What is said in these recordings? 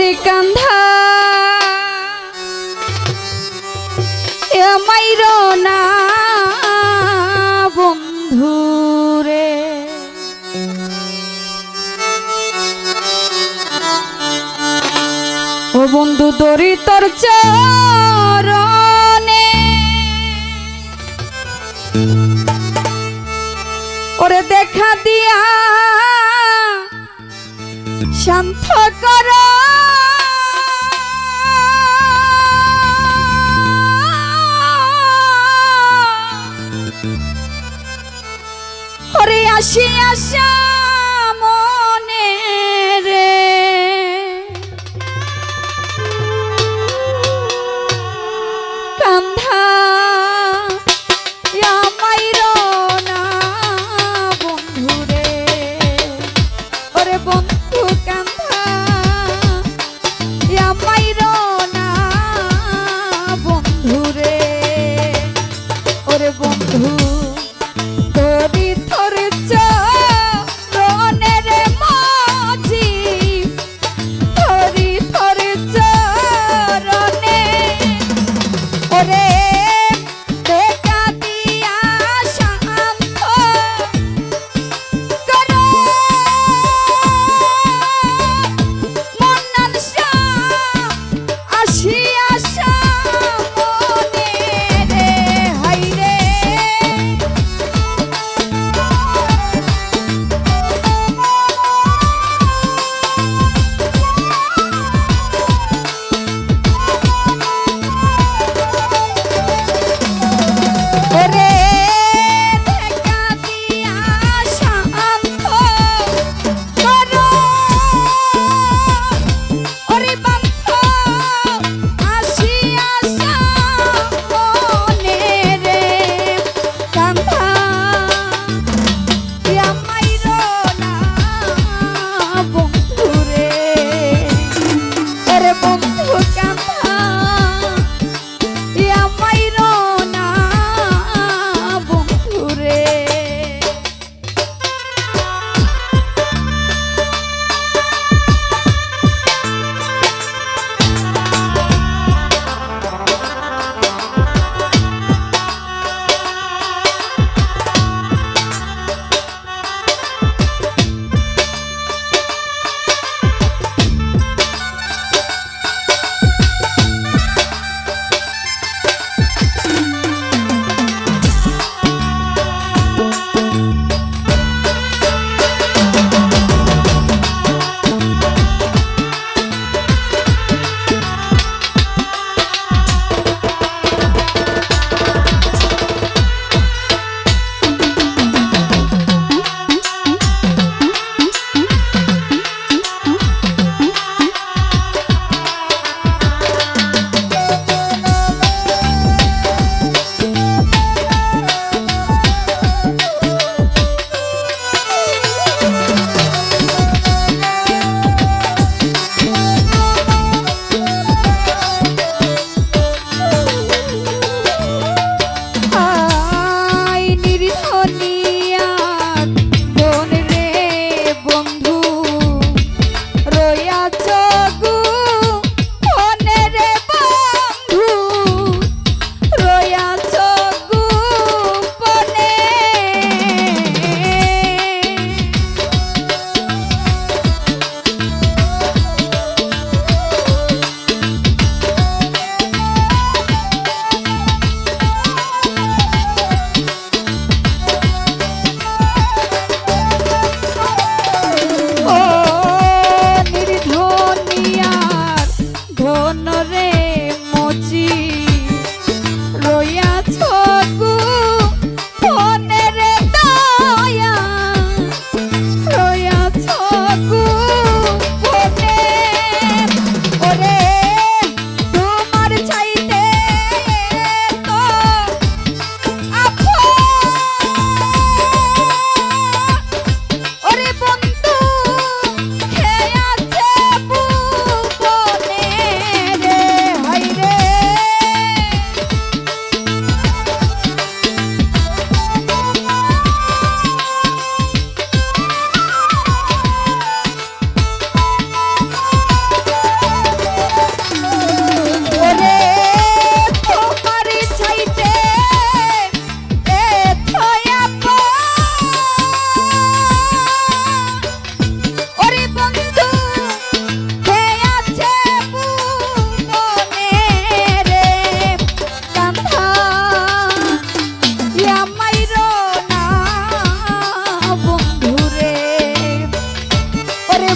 ওরে কান্ধা। এ মাইর না বন্ধু রে। ও বন্ধু দরি তোর চরণে। ওরে দেখা দিয়া শান্ত কর। 心要像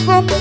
hope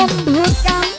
অন্ধকার